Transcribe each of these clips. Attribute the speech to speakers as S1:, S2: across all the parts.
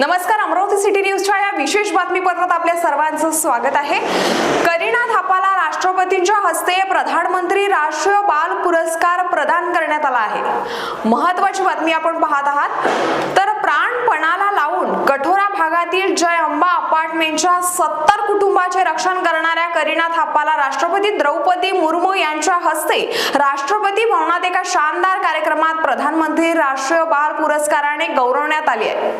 S1: नमस्कार अमरावती सिटी न्यूजच्या या विशेष बातमीपत्रात आपल्या सर्वांचं स्वागत आहे. करीना थापाला राष्ट्रपतींच्या हस्ते प्रधानमंत्री राष्ट्रीय बाल पुरस्कार प्रदान करण्यात आला आहे. महत्वाची बातमी आपण पाहत आहात. तर प्राणपणाला लावून कठोरा भागातील जय अंबा अपार्टमेंटच्या सत्तर कुटुंबाचे रक्षण करणाऱ्या करीना थापाला राष्ट्रपती द्रौपदी मुर्मू यांच्या हस्ते राष्ट्रपती भवनात एका शानदार कार्यक्रमात प्रधानमंत्री राष्ट्रीय बाल पुरस्काराने गौरवण्यात आली आहे.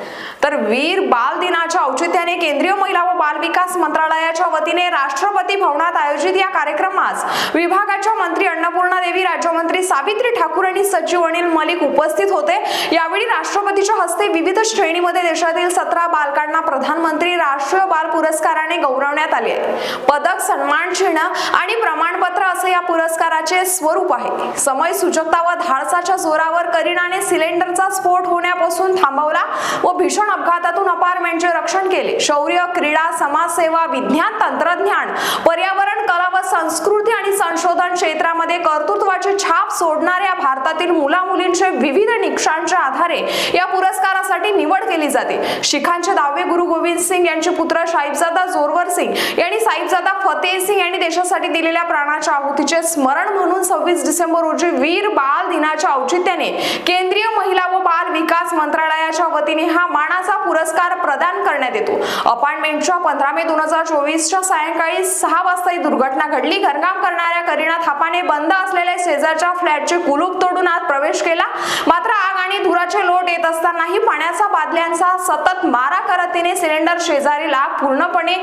S1: तर वीर बाल दिनाच्या औचित्याने केंद्रीय महिला व बाल विकास मंत्रालयाच्या वतीने राष्ट्रपती भवनात आयोजित या कार्यक्रमास विभागाच्या मंत्री अन्नपूर्णा देवी राज्यमंत्री सावित्री ठाकूर आणि सचिव अनिल मलिक उपस्थित होते. यावेळी राष्ट्रपती राष्ट्रपतीच्या हस्ते विविध श्रेणीमध्ये देशातील सतरा बालकांना प्रधानमंत्री राष्ट्रीय बाल पुरस्काराने गौरवण्यात आले आहे. पदक सन्मान चिन्ह आणि प्रमाणपत्र असे या पुरस्काराचे स्वरूप आहे. समय सूचकता व धाडसाच्या जोरावर करीनाने सिलेंडरचा स्फोट होण्यापासून थांबवला व भीषण अपघातातून अपार्टमेंटचे रक्षण केले. शौर्य क्रीडा समाजसेवा विज्ञान तंत्रज्ञान पर्यावरण कला व संस्कृती आणि संशोधन क्षेत्रामध्ये कर्तृत्वाची छाप सोडणाऱ्या भारतातील मुला मुलींचे विविध निकषांच्या आधारे या पुरस्कारासाठी निवड केली जाते. शिखांचे दहावे गुरु गोविंद सिंग यांचे पुत्र साहिबजादा जोरवर सिंग यांनी साहिबजादा फतेह सिंग यांनी देशासाठी दिलेल्या प्राणाच्या आहुतीचे स्मरण म्हणून सव्वीस डिसेंबर रोजी वीर बाल दिनाच्या औचित्याने केंद्रीय महिला व बाल विकास मंत्रालयाच्या वतीने हा मानाचा पुरस्कार प्रदान करण्यात येतो. अपार्टमेंटच्या पंधरा मे दोन हजार चोवीसच्या सायंकाळी सहा वाजता ही दुर्घटना घडली. घरकाम करणाऱ्या करीना थापाने बंद असलेल्या शेजारच्या फ्लॅटचे कुलूप तोडून आत प्रवेश केला. मात्र आग आणि धुराचे लोट येत असतानाही पाण्याचा बादल्यांचा सतत मारा करत तिने सिलेंडर शेजारीला पूर्णपणे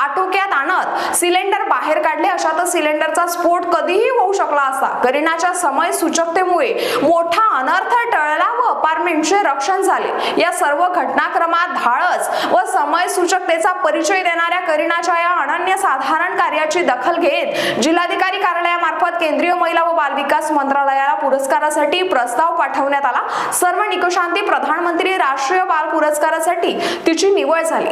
S1: आटोक्यात आणत सिलेंडर बाहेर काढले. अशातच सिलेंडरचा स्फोट कधीही होऊ शकला असता. करीनाच्या समय सूचकतेमुळे मोठा अनर्थ टळला व अपार्टमेंटचे रक्षण झाले. या सर्व घटनाक्रमात धाडस व समय सूचकतेचा परिचय देणाऱ्या करीनाच्या या अनन्य साधारण कार्याची दखल घेत जिल्हाधिकारी कार्यालयामार्फत केंद्रीय महिला व बाल विकास मंत्रालयाला पुरस्कारासाठी प्रस्ताव पाठवण्यात आला. सर्व निकषांती प्रधानमंत्री राष्ट्रीय बाल पुरस्कारासाठी तिची निवड झाली.